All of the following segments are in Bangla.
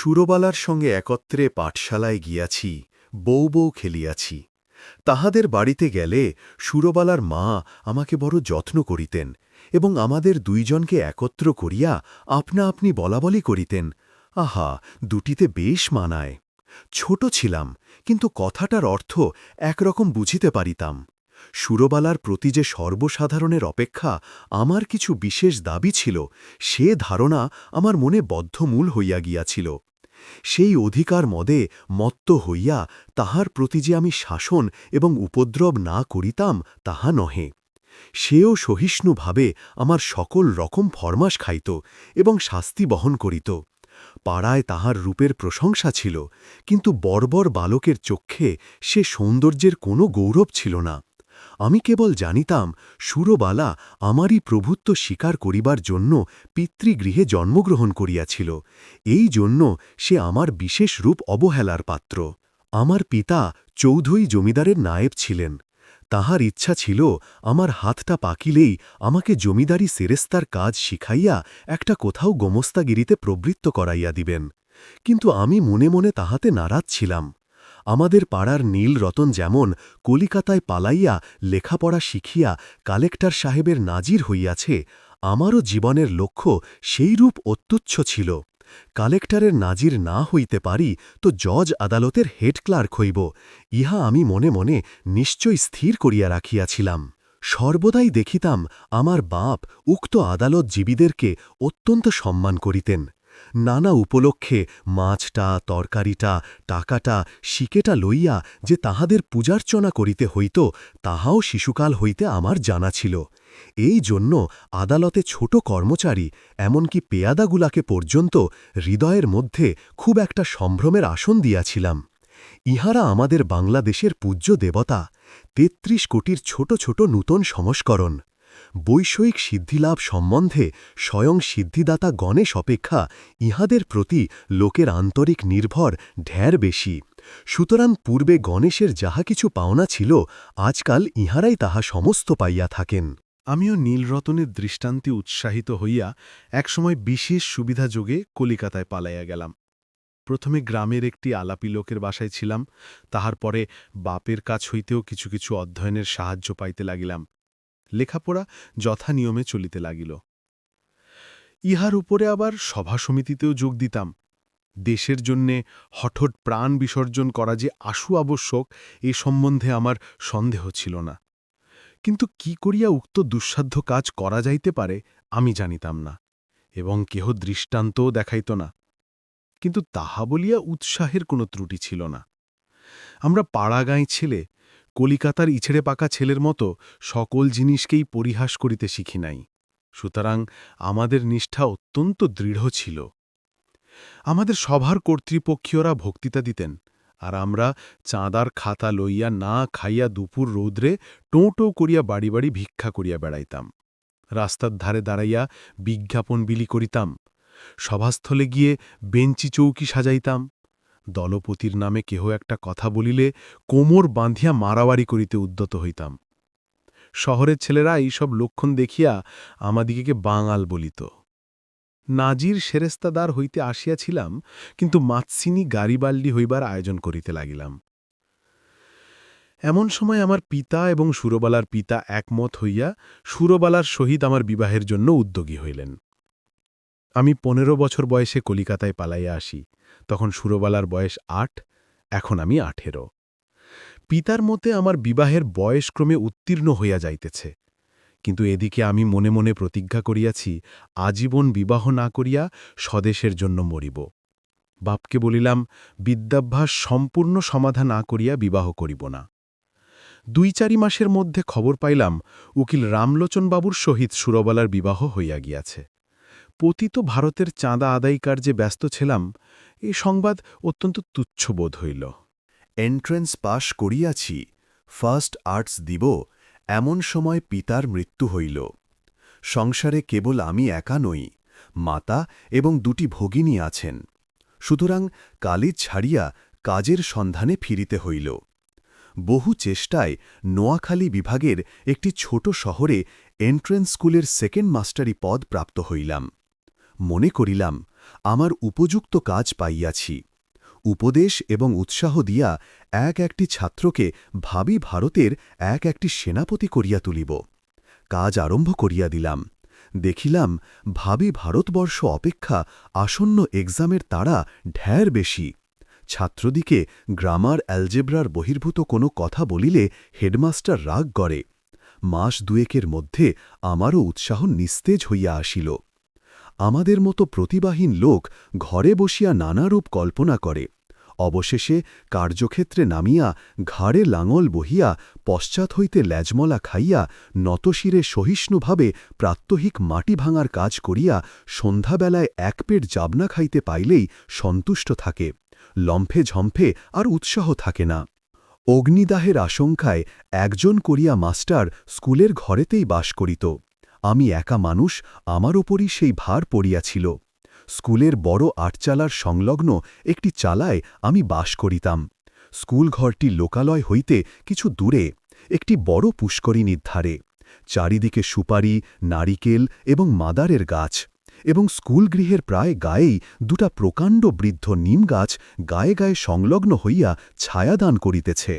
সুরবালার সঙ্গে একত্রে পাঠশালায় গিয়াছি, বউ বউ খেলিয়াছি। তাহাদের বাড়িতে গেলে সুরবালার মা আমাকে বড় যত্ন করিতেন এবং আমাদের দুইজনকে একত্র করিয়া আপনা আপনি বলাবলি করিতেন। আহা, দুটিতে বেশ মানায়। ছোট ছিলাম, কিন্তু কথাটার অর্থ একরকম বুঝিতে পারিতাম। সুরবালার প্রতি যে সর্বসাধারণের অপেক্ষা আমার কিছু বিশেষ দাবি ছিল, সে ধারণা আমার মনে বদ্ধমূল হইয়া গিয়াছিল। সেই অধিকার মদে মত্ত হইয়া তাহার প্রতি যে আমি শাসন এবং উপদ্রব না করিতাম, তাহা নহে। সেও সহিষ্ণুভাবে আমার সকল রকম ফরমাস খাইত এবং শাস্তি বহন করিত। পাড়ায় তাহার রূপের প্রশংসা ছিল, কিন্তু বর্বর বালকের চক্ষে সে সৌন্দর্যের কোনো গৌরব ছিল না। আমি কেবল জানিতাম, সুরবালা আমারই প্রভুত্ব স্বীকার করিবার জন্য পিতৃগৃহে জন্মগ্রহণ করিয়াছিল। এই জন্য সে আমার বিশেষ রূপ অবহেলার পাত্র। আমার পিতা চৌধুরী জমিদারের নায়েব ছিলেন। তাহার ইচ্ছা ছিল আমার হাতটা পাকিলেই আমাকে জমিদারি সেরেস্তার কাজ শিখাইয়া একটা কোথাও গোমস্তাগিরিতে প্রবৃত্ত করাইয়া দিবেন। কিন্তু আমি মনে মনে তাহাতে নারাজ ছিলাম। আমাদের পাড়ার নীল রতন যেমন কলিকাতায় পালাইয়া লেখাপড়া শিখিয়া কালেক্টর সাহেবের নাজির হইয়াছে, আমারও জীবনের লক্ষ্য সেইরূপ অত্যুচ্ছ ছিল। কালেক্টরের নাজির না হইতে পারি তো জজ আদালতের হেড ক্লার্ক হইব, ইহা আমি মনে মনে নিশ্চয় স্থির করিয়া রাখিয়াছিলাম। সর্বদাই দেখিতাম আমার বাপ উক্ত আদালত জীবীদেরকে অত্যন্ত সম্মান করিতেন। নানা উপলক্ষে মাছটা, তরকারিটা, টাকাটা, শিকেটা লইয়া যে তাহাদের পূজার্চনা করিতে হইত, তাহাও শিশুকাল হইতে আমার জানা ছিল। এই জন্য আদালতে ছোট কর্মচারী, এমনকি পেয়াদাগুলাকে পর্যন্ত হৃদয়ের মধ্যে খুব একটা সম্ভ্রমের আসন দিয়াছিলাম। ইহারা আমাদের বাংলাদেশের পূজ্য দেবতা, তেত্রিশ কোটির ছোট ছোট নূতন সংস্করণ। বৈষয়িক সিদ্ধিলাভ সম্বন্ধে স্বয়ং সিদ্ধিদাতা গণেশ অপেক্ষা ইহাদের প্রতি লোকের আন্তরিক নির্ভর ঢের বেশি। সুতরাং পূর্বে গণেশের যাহা কিছু পাওনা ছিল, আজকাল ইহারাই তাহা সমস্ত পাইয়া থাকেন। আমিও নীলরতনের দৃষ্টান্তে উৎসাহিত হইয়া একসময় বিশেষ সুবিধাযোগে কলিকাতায় পালাইয়া গেলাম। প্রথমে গ্রামের একটি আলাপি লোকের বাসায় ছিলাম, তাহার পরে বাপের কাছ হইতেও কিছু কিছু অধ্যয়নের সাহায্য পাইতে লাগিলাম। লেখাপড়া যথা নিয়মে চলিতে লাগিল। ইহার উপরে আবার সভা সমিতিতেও যোগ দিতাম। দেশের জন্যে হঠট প্রাণ বিসর্জন করা যে আশু আবশ্যক, এ সম্বন্ধে আমার সন্দেহ ছিল না। কিন্তু কি করিয়া উক্ত দুঃসাধ্য কাজ করা যাইতে পারে, আমি জানিতাম না, এবং কেহ দৃষ্টান্তও দেখাইত না। কিন্তু তাহা বলিয়া উৎসাহের কোনো ত্রুটি ছিল না। আমরা পাড়াগাঁয় ছেলে কলিকাতার ইছেড়ে পাকা ছেলের মতো সকল জিনিসকেই পরিহাস করিতে শিখি নাই। সুতরাং আমাদের নিষ্ঠা অত্যন্ত দৃঢ় ছিল। আমাদের সভার কর্তৃপক্ষীয়রা ভক্তিতা দিতেন, আর আমরা চাঁদার খাতা লইয়া না খাইয়া দুপুর রৌদ্রে টোঁ টোঁ করিয়া বাড়ি বাড়ি ভিক্ষা করিয়া বেড়াইতাম। রাস্তার ধারে দাঁড়াইয়া বিজ্ঞাপন বিলি করিতাম। সভাস্থলে গিয়ে বেঞ্চি চৌকি সাজাইতাম। দলপতির নামে কেহ একটা কথা বলিলে কোমর বাঁধিয়া মারাওয়ারি করিতে উদ্যত হইতাম। শহরের ছেলেরা এইসব লক্ষণ দেখিয়া আমাদিগকে বাঙাল বলিত। নাজির সেরেস্তাদার হইতে আসিয়াছিলাম, কিন্তু মাতসিনী গাড়িবাল্ডি হইবার আয়োজন করিতে লাগিলাম। এমন সময় আমার পিতা এবং সুরবালার পিতা একমত হইয়া সুরবালার সহিত আমার বিবাহের জন্য উদ্যোগী হইলেন। আমি পনেরো বছর বয়সে কলিকাতায় পালাইয়া আসি, তখন সুরবালার বয়স আট, এখন আমি আঠেরো। পিতার মতে আমার বিবাহের বয়সক্রমে উত্তীর্ণ হইয়া যাইতেছে, কিন্তু এদিকে আমি মনে মনে প্রতিজ্ঞা করিয়াছি, আজীবন বিবাহ না করিয়া স্বদেশের জন্য মরিব। বাপকে বলিলাম, বিদ্যাভ্যাস সম্পূর্ণ সমাধা না করিয়া বিবাহ করিব না। দুই চারি মাসের মধ্যে খবর পাইলাম, উকিল রামলোচনবাবুর সহিত সুরবালার বিবাহ হইয়া গিয়াছে। পতিত ভারতের চাঁদা আদায় কার্যে ব্যস্ত ছিলাম, এই সংবাদ অত্যন্ত তুচ্ছ বোধ হইল। এন্ট্রেন্স পাশ করিয়াছি ফার্স্ট আর্টস দিব, এমন সময় পিতার মৃত্যু হইল। সংসারে কেবল আমি একা নই, মাতা এবং দুটি ভগিনী আছেন। সুতরাং কালিজ ছাড়িয়া কাজের সন্ধানে ফিরিতে হইল। বহু চেষ্টায় নোয়াখালী বিভাগের একটি ছোট শহরে এন্ট্রেন্স স্কুলের সেকেন্ড মাস্টারি পদ প্রাপ্ত হইলাম। মনে করিলাম, আমার উপযুক্ত কাজ পাইয়াছি। উপদেশ এবং উৎসাহ দিয়া এক একটি ছাত্রকে ভাবি ভারতের এক একটি সেনাপতি করিয়া তুলিব। কাজ আরম্ভ করিয়া দিলাম। দেখিলাম, ভাবি ভারতবর্ষ অপেক্ষা আসন্ন এক্সামের তাড়া ঢের বেশি। ছাত্রদিকে গ্রামার অ্যালজেব্রার বহির্ভূত কোনো কথা বলিলে হেডমাস্টার রাগ করে মাস দুয়েকের মধ্যে আমারও উৎসাহ নিস্তেজ হইয়া আসিল। আমাদের মতো প্রতিবাহীন লোক ঘরে বসিয়া নানারূপ কল্পনা করে। অবশেষে কার্যক্ষেত্রে নামিয়া ঘাড়ে লাঙল বহিয়া পশ্চাৎ হইতে ল্যাজমলা খাইয়া নতশিরে সহিষ্ণুভাবে প্রাত্যহিক মাটি ভাঙার কাজ করিয়া সন্ধ্যাবেলায় এক পেট জাবনা খাইতে পাইলেই সন্তুষ্ট থাকে। লম্ফে ঝম্ফে আর উৎসাহ থাকে না। অগ্নিদাহের আশঙ্কায় একজন করিয়া মাস্টার স্কুলের ঘরেতেই বাস করিত। আমি একা মানুষ, আমার ওপরই সেই ভার পড়িয়াছিল। স্কুলের বড় আটচালার সংলগ্ন একটি চালায় আমি বাস করিতাম। স্কুল ঘরটি লোকালয় হইতে কিছু দূরে, একটি বড় পুষ্করিণীর ধারে। চারিদিকে সুপারি, নারিকেল এবং মাদারের গাছ এবং স্কুল গৃহের প্রায় গায়েই দুটা প্রকাণ্ড বৃদ্ধ নিম গাছ গায়ে গায়ে সংলগ্ন হইয়া ছায়াদান করিতেছে।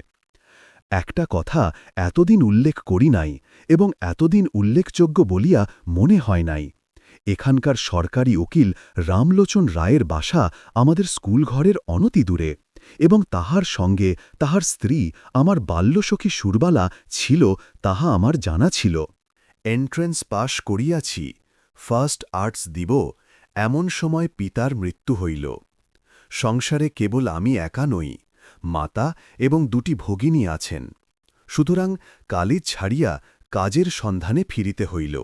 একটা কথা এতদিন উল্লেখ করি নাই এবং এতদিন উল্লেখযোগ্য বলিয়া মনে হয় নাই। এখানকার সরকারি উকিল রামলোচন রায়ের বাসা আমাদের স্কুলঘরের অনতি দূরে এবং তাহার সঙ্গে তাহার স্ত্রী, আমার বাল্যসখী সুরবালা ছিল, তাহা আমার জানা ছিল। এন্ট্রেন্স পাশ করিয়াছি, ফার্স্ট আর্টস দিব, এমন সময় পিতার মৃত্যু হইল। সংসারে কেবল আমি একা নই। মাতা এবং দুটি ভগিনী আছেন। সুতরাং কালিজ ছাড়িয়া কাজের সন্ধানে ফিরিতে হইল।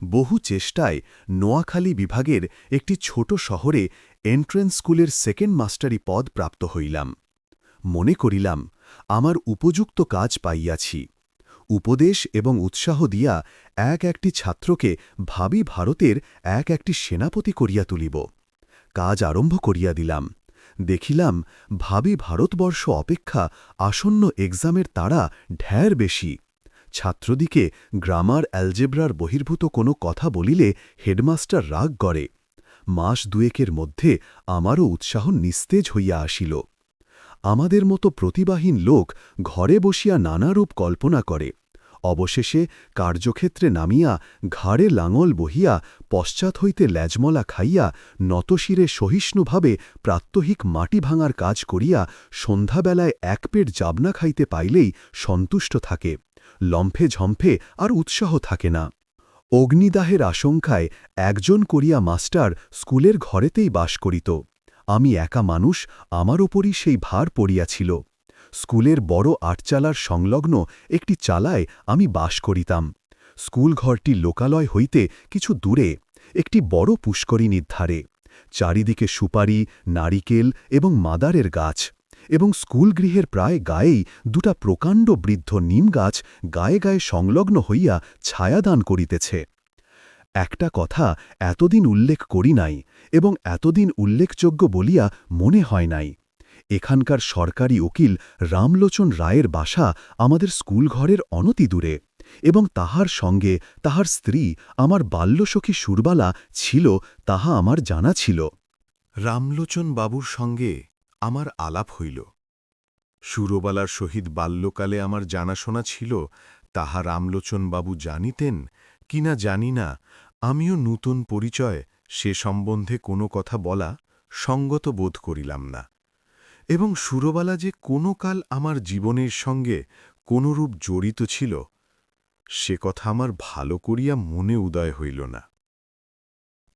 বহু চেষ্টায় নোয়াখালী বিভাগের একটি ছোট শহরে এন্ট্রেন্স স্কুলের সেকেন্ড মাস্টারি পদ প্রাপ্ত হইলাম। মনে করিলাম, আমার উপযুক্ত কাজ পাইয়াছি। উপদেশ এবং উৎসাহ দিয়া এক একটি ছাত্রকে ভাবি ভারতের এক একটি সেনাপতি করিয়া তুলিব। কাজ আরম্ভ করিয়া দিলাম। দেখিলাম ভাবি ভারতবর্ষ অপেক্ষা আসন্ন এক্সামের তাড়া ঢের বেশি। ছাত্রদিকে গ্রামার অ্যালজেব্রার বহির্ভূত কোনো কথা বলিলে হেডমাস্টার রাগ গড়ে মাস দুয়েকের মধ্যে আমারও উৎসাহ নিস্তেজ হইয়া আসিল। আমাদের মতো প্রতিবাহীন লোক ঘরে বসিয়া নানারূপ কল্পনা করে। অবশেষে কার্যক্ষেত্রে নামিয়া ঘাড়ে লাঙল বহিয়া পশ্চাৎ হইতে ল্যাজমলা খাইয়া নতশিরে সহিষ্ণুভাবে প্রাত্যহিক মাটি ভাঙার কাজ করিয়া সন্ধ্যাবেলায় এক পেট জাবনা খাইতে পাইলেই সন্তুষ্ট থাকে। লম্ফে ঝম্ফে আর উৎসাহ থাকে না। অগ্নিদাহের আশঙ্কায় একজন করিয়া মাস্টার স্কুলের ঘরেতেই বাস করিত। আমি একা মানুষ, আমার ওপরই সেই ভার পড়িয়াছিল। স্কুলের বড় আটচালার সংলগ্ন একটি চালায় আমি বাস করিতাম। স্কুল ঘরটি লোকালয় হইতে কিছু দূরে, একটি বড় পুষ্করিণীর ধারে। চারিদিকে সুপারি, নারিকেল এবং মাদারের গাছ এবং স্কুল গৃহের প্রায় গায়েই দুটা প্রকাণ্ড বৃদ্ধ নিম গাছ গায়ে গায়ে সংলগ্ন হইয়া ছায়াদান করিতেছে। একটা কথা এতদিন উল্লেখ করি নাই এবং এতদিন উল্লেখযোগ্য বলিয়া মনে হয় নাই। এখানকার সরকারি উকিল রামলোচন রায়ের বাসা আমাদের স্কুলঘরের অনতি দূরে এবং তাহার সঙ্গে তাহার স্ত্রী, আমার বাল্যসখী সুরবালা ছিল, তাহা আমার জানা ছিল। রামলোচন বাবুর সঙ্গে আমার আলাপ হইল। সুরবালার সহিত বাল্যকালে আমার জানাশোনা ছিল, তাহা রামলোচন বাবু জানিতেন কিনা জানি না, আমিও নূতন পরিচয় সে সম্বন্ধে কোনো কথা বলা সঙ্গত বোধ করিলাম না। এবং সুরবালা যে কোনো কাল আমার জীবনের সঙ্গে কোনরূপ জড়িত ছিল, সে কথা আমার ভালো করিয়া মনে উদয় হইল না।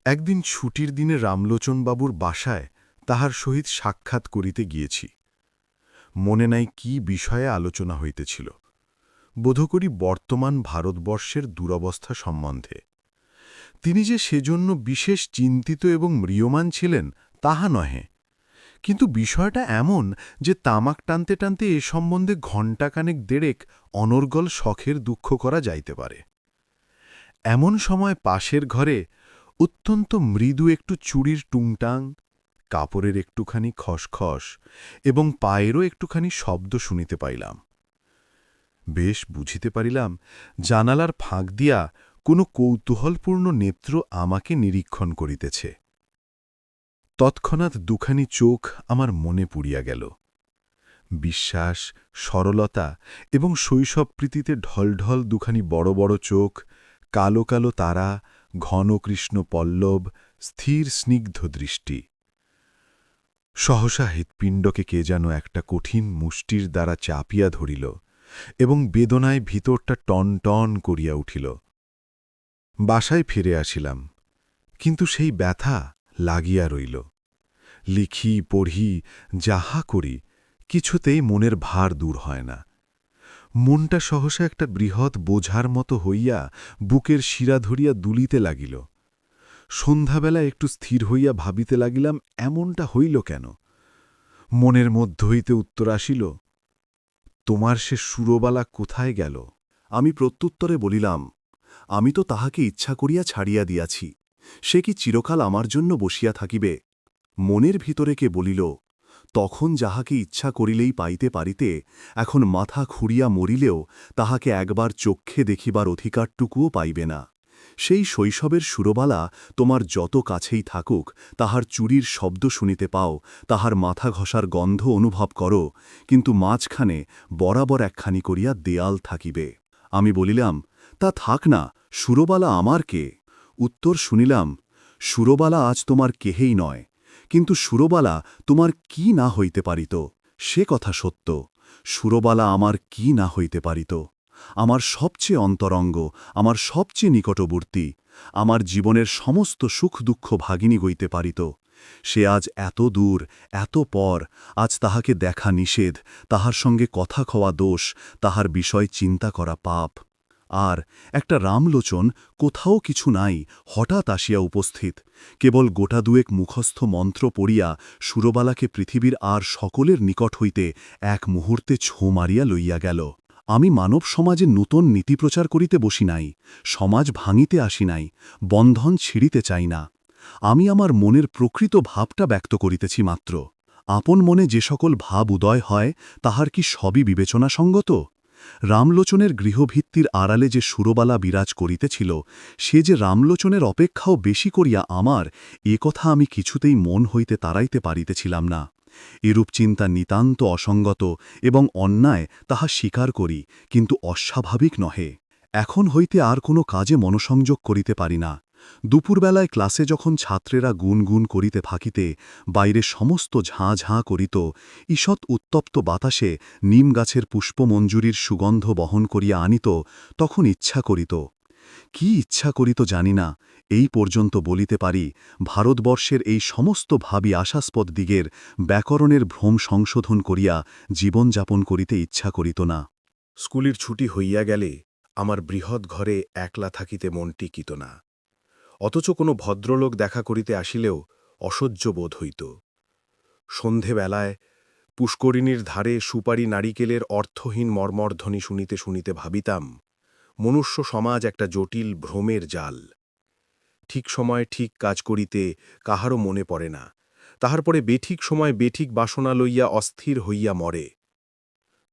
একদিন ছুটির দিনে রামলোচনবাবুর বাসায় তাহার সহিত সাক্ষাৎ করিতে গিয়েছি। মনে নাই কি বিষয়ে আলোচনা হইতেছিল। বোধকরি বর্তমান ভারতবর্ষের দুরবস্থা সম্বন্ধে। তিনি যে সেজন্য বিশেষ চিন্তিত এবং ম্রিয়মান ছিলেন, তাহা নহে। কিন্তু বিষয়টা এমন যে তামাক টানতে টানতে এ সম্বন্ধে ঘণ্টাখানেক দেড়েক অনর্গল শখের দুঃখ করা যাইতে পারে। এমন সময় পাশের ঘরে অত্যন্ত মৃদু একটু চুড়ির টুংটাং, কাপড়ের একটুখানি খসখস এবং পায়েরও একটুখানি শব্দ শুনিতে পাইলাম। বেশ বুঝিতে পারিলাম জানালার ফাঁক দিয়া কোনো কৌতূহলপূর্ণ নেত্র আমাকে নিরীক্ষণ করিতেছে। তৎক্ষণাৎ দুখানি চোখ আমার মনে পুড়িয়া গেল। বিশ্বাস, সরলতা এবং শৈশবপ্রীতিতে ঢলঢল দুখানি বড় বড় চোখ, কালো কালো তারা, ঘন কৃষ্ণ পল্লব, স্থির স্নিগ্ধ দৃষ্টি। সহসা হৃৎপিণ্ডকে কে যেন একটা কঠিন মুষ্টির দ্বারা চাপিয়া ধরিল এবং বেদনায় ভিতরটা টন টন করিয়া উঠিল। বাসায় ফিরে আসিলাম, কিন্তু সেই ব্যথা লাগিয়া রইল। লিখি, পড়ি, যাহা করি, কিছুতেই মনের ভার দূর হয় না। মনটা সহসা একটা বৃহৎ বোঝার মতো হইয়া বুকের শিরা ধরিয়া দুলিতে লাগিল। সন্ধ্যাবেলা একটু স্থির হইয়া ভাবিতে লাগিলাম, এমনটা হইল কেন? মনের মধ্য হইতে উত্তর আসিল, তোমার সে সুরবালা কোথায় গেল? আমি প্রত্যুত্তরে বলিলাম, আমি তো তাহাকে ইচ্ছা করিয়া ছাড়িয়া দিয়াছি। সে কি চিরকাল আমার জন্য বসিয়া থাকিবে? মনের ভিতরে কে বলিল, তখন যাহাকে ইচ্ছা করিলেই পাইতে পারিতে, এখন মাথা খুঁড়িয়া মরিলেও তাহাকে একবার চক্ষে দেখিবার অধিকারটুকুও পাইবে না। সেই শৈশবের সুরবালা তোমার যত কাছেই থাকুক, তাহার চুরির শব্দ শুনিতে পাও, তাহার মাথা ঘষার গন্ধ অনুভব করো, কিন্তু মাঝখানে বরাবর একখানি করিয়া দেয়াল থাকিবে। আমি বলিলাম, তা থাক না, সুরবালা আমার কে? উত্তর শুনিলাম, সুরবালা আজ তোমার কেহেই নয়। কিন্তু সুরবালা তোমার কি না হইতে পারিত? সে কথা সত্য। সুরবালা আমার কি না হইতে পারিত? আমার সবচেয়ে অন্তরঙ্গ, আমার সবচেয়ে নিকটবর্তী, আমার জীবনের সমস্ত সুখ দুঃখ ভাগিনী গইতে পারিত। সে আজ এত দূর, এত পর, আজ তাহাকে দেখা নিষেধ, তাহার সঙ্গে কথা খোয়া দোষ, তাহার বিষয় চিন্তা করা পাপ। আর একটা রামলোচন কোথাও কিছু নাই হঠাৎ আসিয়া উপস্থিত। কেবল গোটা দুয়েক মুখস্থ মন্ত্র পড়িয়া সুরবালাকে পৃথিবীর আর সকলের নিকট হইতে এক মুহূর্তে ছোঁ মারিয়া লইয়া গেল। আমি মানব সমাজে নূতন নীতিপ্রচার করিতে বসি নাই, সমাজ ভাঙিতে আসি নাই, বন্ধন ছিঁড়িতে চাই না। আমি আমার মনের প্রকৃত ভাবটা ব্যক্ত করিতেছি মাত্র। আপন মনে যে সকল ভাব উদয় হয়, তাহার কি সবই বিবেচনাসঙ্গত? রামলোচনের গৃহভিত্তির আড়ালে যে সুরবালা বিরাজ করিতেছিল, সে যে রামলোচনের অপেক্ষাও বেশি করিয়া আমার, এ কথা আমি কিছুতেই মন হইতে তাড়াইতে পারিতেছিলাম না। এরূপ চিন্তা নিতান্ত অসঙ্গত এবং অন্যায় তাহা স্বীকার করি, কিন্তু অস্বাভাবিক নহে। এখন হইতে আর কোনো কাজে মনোসংযোগ করিতে পারি না। দুপুরবেলায় ক্লাসে যখন ছাত্রেরা গুনগুন করিতে থাকিতে বাইরে সমস্ত ঝাঁ ঝাঁ করিত, ঈষৎ উত্তপ্ত বাতাসে নিম গাছের পুষ্পমঞ্জুরির সুগন্ধ বহন করিয়া আনিত, তখন ইচ্ছা করিত। কি ইচ্ছা করিত জানি না, এই পর্যন্ত বলিতে পারি, ভারতবর্ষের এই সমস্ত ভাবি আশাস্পদ দিগের ব্যাকরণের ভ্রম সংশোধন করিয়া জীবনযাপন করিতে ইচ্ছা করিত না। স্কুলের ছুটি হইয়া গেলে আমার বৃহৎ ঘরে একলা থাকিতে মন টিকিত না। অথচ কোনো ভদ্রলোক দেখা করিতে আসিলেও অসহ্য বোধ হইত। সন্ধেবেলায় পুষ্করিণীর ধারে সুপারি নারিকেলের অর্থহীন মর্মর্ধ্বনি শুনিতে শুনিতে ভাবিতাম, মনুষ্য সমাজ একটা জটিল ভ্রমের জাল। ঠিক সময় ঠিক কাজ করিতে কাহারও মনে পড়ে না, তাহার পরে বেঠিক সময় বেঠিক বাসনা লইয়া অস্থির হইয়া মরে।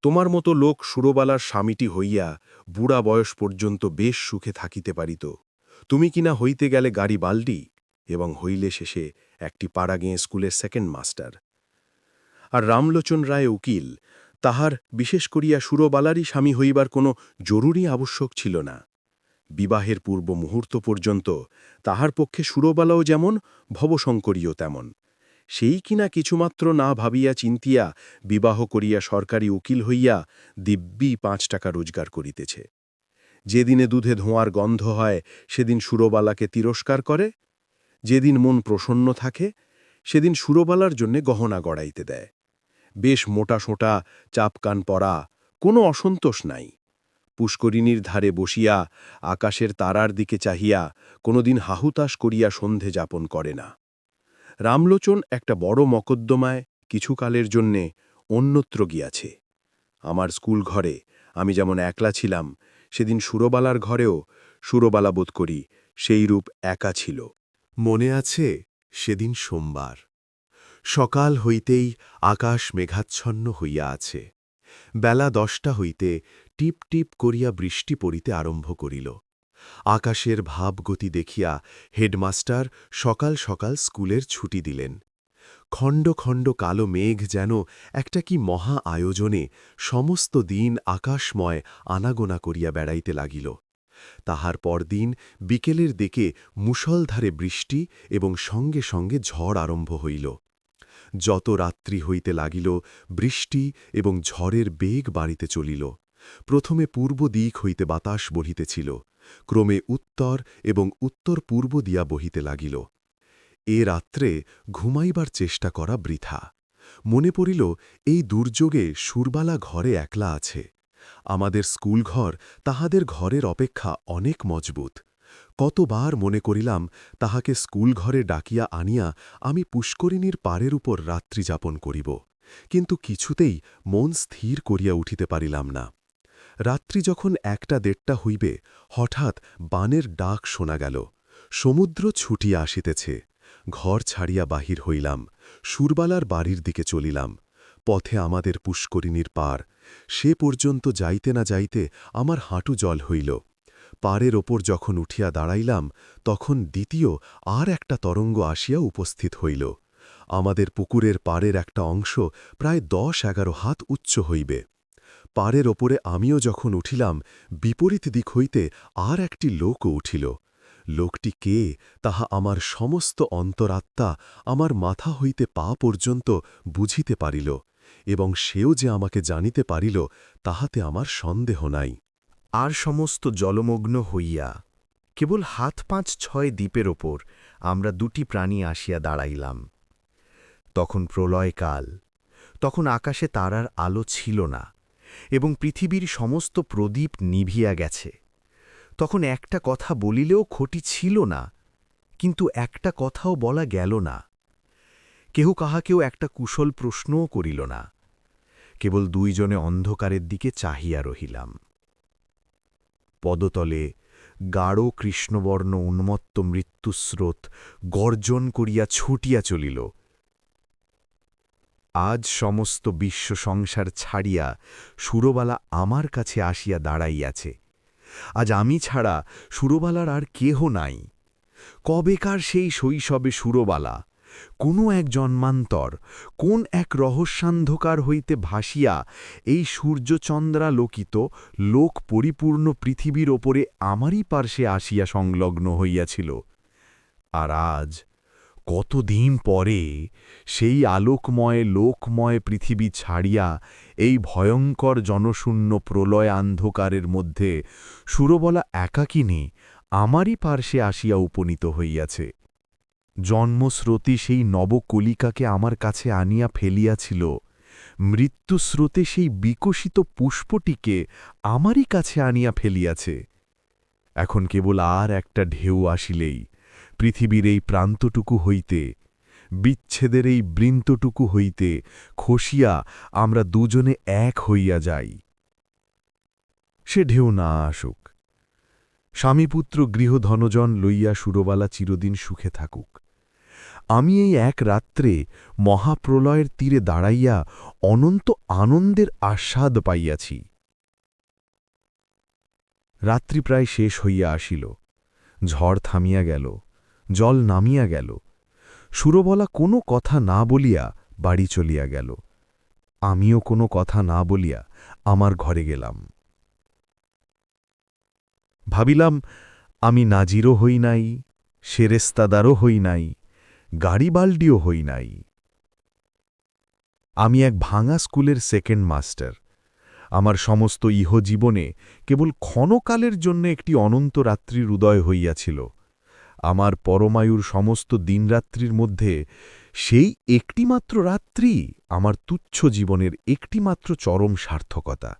তোমার মতো লোক সুরবালার স্বামীটি হইয়া বুড়া বয়স পর্যন্ত বেশ সুখে থাকিতে পারিত। তুমি কিনা হইতে গেলে গাড়ি বাল্ডি এবং হইলে শেষে একটি পাড়া গেঁ স্কুলের সেকেন্ড মাস্টার আর রামলোচন রায় উকিল, তাহার বিশেষ করিয়া সুরবালারই স্বামী হইবার কোনো জরুরি আবশ্যক ছিল না। বিবাহের পূর্ব মুহূর্ত পর্যন্ত তাহার পক্ষে সুরবালাও যেমন, ভবশঙ্করীও তেমন। সেই কিনা কিছুমাত্র না ভাবিয়া চিন্তিয়া বিবাহ করিয়া সরকারি উকিল হইয়া দিব্যি পাঁচ টাকা রোজগার করিতেছে। যেদিনে দুধে ধোঁয়ার গন্ধ হয়, সেদিন সুরবালাকে তিরস্কার করে, যেদিন মন প্রসন্ন থাকে, সেদিন সুরবালার জন্যে গহনা গড়াইতে দেয়। বেশ মোটা সোটা, চাপকান পরা, কোনো অসন্তোষ নাই। পুষ্করিণীর ধারে বসিয়া, আকাশের তারার দিকে চাহিয়া, কোনোদিন হাহুতাস করিয়া সন্ধে যাপন করে না। রামলোচন একটা বড় মকদ্দমায় কিছুকালের জন্যে অন্যত্র গিয়াছে। আমার স্কুল ঘরে আমি যেমন একলা ছিলাম সেদিন সুরবালার ঘরেও সুরবালা বোধ করি সেইরূপ একা ছিল। মনে আছে সেদিন সোমবার। সকাল হইতেই আকাশ মেঘাচ্ছন্ন হইয়া আছে। বেলা দশটা হইতে টিপ টিপ করিয়া বৃষ্টি পড়িতে আরম্ভ করিল। আকাশের ভাবগতি দেখিয়া হেডমাস্টার সকাল সকাল স্কুলের ছুটি দিলেন। খণ্ড খণ্ড কালো মেঘ যেন একটা কি মহা আয়োজনে সমস্ত দিন আকাশময় আনাগোনা করিয়া বেড়াইতে লাগিল। তাহার পরদিন বিকেলের দিকে মুষলধারে বৃষ্টি এবং সঙ্গে সঙ্গে ঝড় আরম্ভ হইল। যত রাত্রি হইতে লাগিল, বৃষ্টি এবং ঝড়ের বেগ বাড়িতে চলিল। প্রথমে পূর্ব দিক হইতে বাতাস বহিতেছিল। ক্রমে উত্তর এবং উত্তর পূর্ব দিয়া বহিতে লাগিল। এ রাত্রে ঘুমাইবার চেষ্টা করা বৃথা। মনে পড়িল, এই দুর্যোগে সুরবালা ঘরে একলা আছে। আমাদের স্কুলঘর তাহাদের ঘরের অপেক্ষা অনেক মজবুত। কতবার মনে করিলাম, তাহাকে স্কুলঘরে ডাকিয়া আনিয়া আমি পুষ্করিণীর পারের উপর রাত্রি যাপন করিব, কিন্তু কিছুতেই মন স্থির করিয়া উঠিতে পারিলাম না। রাত্রি যখন একটা দেড়টা হইবে, হঠাৎ বানের ডাক শোনা গেল। সমুদ্র ছুটিয়া আসিতেছে। ঘর ছাড়িয়া বাহির হইলাম, সুরবালার বাড়ির দিকে চলিলাম। পথে আমাদের পুষ্করিণীর পার, সে পর্যন্ত যাইতে না যাইতে আমার হাঁটু জল হইল। পাড়ের ওপর যখন উঠিয়া দাঁড়াইলাম, তখন দ্বিতীয় আর একটা তরঙ্গ আসিয়া উপস্থিত হইল। আমাদের পুকুরের পাড়ের একটা অংশ প্রায় দশ এগারো হাত উচ্চ হইবে। পাড়ের ওপরে আমিও যখন উঠিলাম, বিপরীত দিক হইতে আর একটি লোকও উঠিল। লোকটি কে, তাহা আমার সমস্ত অন্তরাত্মা আমার মাথা হইতে পা পর্যন্ত বুঝিতে পারিল, এবং সেও যে আমাকে জানিতে পারিল, তাহাতে আমার সন্দেহ নাই। আর সমস্ত জলমগ্ন হইয়া, কেবল হাত পাঁচ ছয় দ্বীপের ওপর আমরা দুটি প্রাণী আসিয়া দাঁড়াইলাম। তখন প্রলয়কাল তখন আকাশে তারার আলো ছিল না, এবং পৃথিবীর সমস্ত প্রদীপ নিভিয়া গেছে। তখন একটা কথা বলিলেও ক্ষতি ছিল না, কিন্তু একটা কথাও বলা গেল না। কেহ কাহাকেও একটা কুশল প্রশ্নও করিল না, কেবল দুইজনে অন্ধকারের দিকে চাহিয়া রহিলাম। পদতলে গাঢ় কৃষ্ণবর্ণ উন্মত্ত মৃত্যুস্রোত গর্জন করিয়া ছুটিয়া চলিল। আজ সমস্ত বিশ্ব সংসার ছাড়িয়া সুরবালা আমার কাছে আসিয়া দাঁড়াইয়াছে। আজ আমি ছাড়া সুরবালার আর কেহ নাই। কবেকার সেই শৈশবে সুরবালা, কোনো এক জন্মান্তর, কোন এক রহস্যান্ধকার হইতে ভাসিয়া এই সূর্যচন্দ্রালোকিত লোক পরিপূর্ণ পৃথিবীর ওপরে আমারই পার্শ্বে আসিয়া সংলগ্ন হইয়াছিল। আর আজ কতদিন পরে সেই আলোকময়, লোকময় পৃথিবী ছাড়িয়া এই ভয়ঙ্কর জনশূন্য প্রলয় অন্ধকারের মধ্যে সুরবলা একাকিনী আমারই পার্শ্বে আসিয়া উপনীত হইয়াছে। জন্মস্রোতে সেই নবকলিকাকে আমার কাছে আনিয়া ফেলিয়াছিল, মৃত্যুস্রোতে সেই বিকশিত পুষ্পটিকে আমারই কাছে আনিয়া ফেলিয়াছে। এখন কেবল আর একটা ঢেউ আসিলেই পৃথিবীর এই প্রান্তটুকু হইতে, বিচ্ছেদের এই বৃন্তটুকু হইতে খসিয়া আমরা দুজনে এক হইয়া যাই। সে ঢেউ না আসুক। স্বামীপুত্র গৃহধনজন লইয়া সুরবালা চিরদিন সুখে থাকুক। আমি এই এক রাত্রে মহাপ্রলয়ের তীরে দাঁড়াইয়া অনন্ত আনন্দের আস্বাদ পাইয়াছি। রাত্রি প্রায় শেষ হইয়া আসিল। ঝড় থামিয়া গেল। জল নামিয়া গেল। সুরবলা কোনো কথা না বলিয়া বাড়ি চলিয়া গেল। আমিও কোনো কথা না বলিয়া আমার ঘরে গেলাম। ভাবিলাম, আমি নাজিরও হই নাই সেরেস্তাদারও হই নাই গাড়িবাল্ডিও হই নাই। আমি এক ভাঙা স্কুলের সেকেন্ড মাস্টার। আমার সমস্ত ইহজীবনে কেবল ক্ষণকালের জন্য একটি অনন্ত রাত্রির উদয় হইয়াছিল। আমার পরমায়ুর সমস্ত দিনরাত্রির মধ্যে সেই একটিমাত্র রাত্রি আমার তুচ্ছ জীবনের একটিমাত্র চরম সার্থকতা।